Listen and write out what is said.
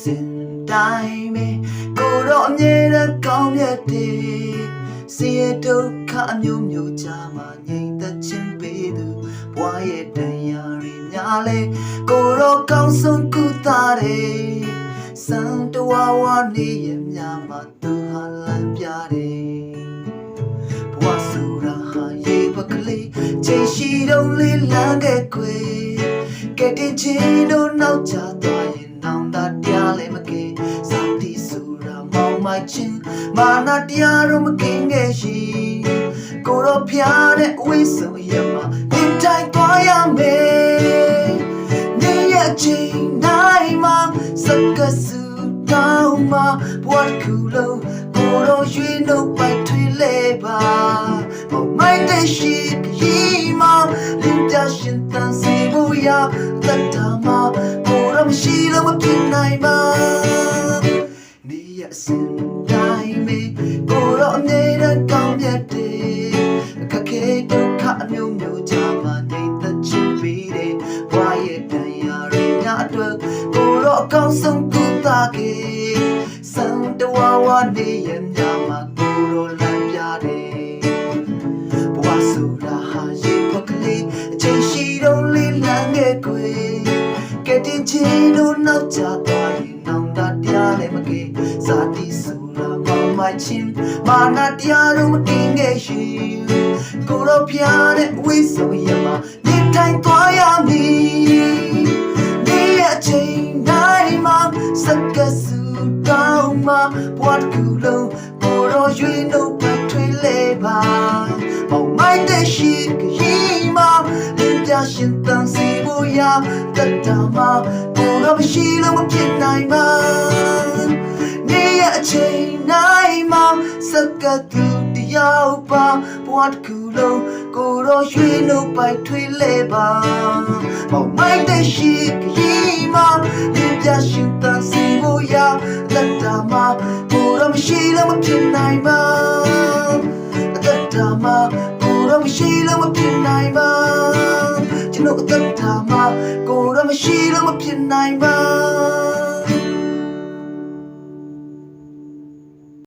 စဉ်တိုင်းပဲကိုတော့အမြဲတမ်းကောင်းမြတ်တယ်ဆင်းရဲဒုက္ခအမျိုးမျိုးကြာမှငြိမ်သက်ခြင်းပေးသူဘဝရဲ့တရားတွေများလဲကိုတော့ကောင်းဆုံးကုသတယ်စံတဝါဝါနေရများမှသူဟာလမ်းပြတယ်ဘဝဆိုတာဟာရေပကလေးချိန်ရှိတော့လေးလမ်းခဲ့ကွယ်ကဲတင်ချင်းတို့နောက်ချသွားရင်နောင်သာ လည်းမကင်းစာတိဆိုတာမောင်မချင်းမာနတရားတို့မကင်းခဲ့ရှိကိုရောဖျားတဲ့အဝိဆုံရမှာဒီတိုင်းသွားရမယ်နေရချင်းနိုင်မှာစကစုတောင်းမှာဘဝတစ်ခုလုံးကိုရောရွှေနှုတ်ပိုက်ထွေးလဲပါမောင်မိုင်းတဲ့ရှိကြီးမှာလင်းပြရှင်တန်စီဖို့ရတတ်တာမှာကိုရော မရှိလို့မဖြစ်နိုင်ပါနေရစင်တိုင်းမေကိုရောအမြဲတမ်းကောင်းမြတ်တယ်အခက်ခဲဒုက္ခအမျိုးမျိုးကြမှာနေသက်ချင်ပြီးတယ်ဘဝရဲ့တရားတွေညအတွက်ကိုရောအကောင်းဆုံးကုသခဲ့စံတဝါဝါနေရမြမှာကိုရောလမ်းပြတယ်ဘဝဆိုတာဟာရေပကလေးအချိန်ရှိတော့လေးလမ်းငယ်ကွယ်ကဲ တင်ချင်းတို့နောက်ကျသွားရင်နောင်တတရားလည်းမကင်းဇာတိဆိုတာမောင်မချင်းမာနတရားတို့မကင်းခဲ့ရှိကိုတော့ပြတဲ့ဝိစုံရမှာနေတိုင်းသွားရမည်ဒီအချိန်တိုင်းမှာစက္ကစုတောင်းမှာဘဝတစ်ခုလုံးကိုတော့ရွေးနှုတ်ပတ်ထွေးလဲပါမောင်မိုင်းတဲ့ရှိခရီးမှာလင်းပြရှင်တန်စီဖို့ရ တတ်တာမှာကိုတော့မရှိလို့မဖြစ်နိုင်ပါနေရအချိန်နိုင်မှာစကတူတယောက်ပါဘဝတစ်ခုလုံးကိုတော့ရွှေနှုတ်ပိုက်ထွေးလဲပါမောင်မိုင်းတဲ့ရှိခရီးမှာလင်းပြရှင်တန်စီဖို့ရတတ်တာမှာကိုတော့မရှိလို့မဖြစ်နိုင်ပါအသက်တာမှာကိုယ်တော့မရှိလို့မဖြစ်နိုင်ပါ ကျွန်တော်အသက်တာမှာကိုယ်တော့မရှိလို့မဖြစ်နိုင်ပါ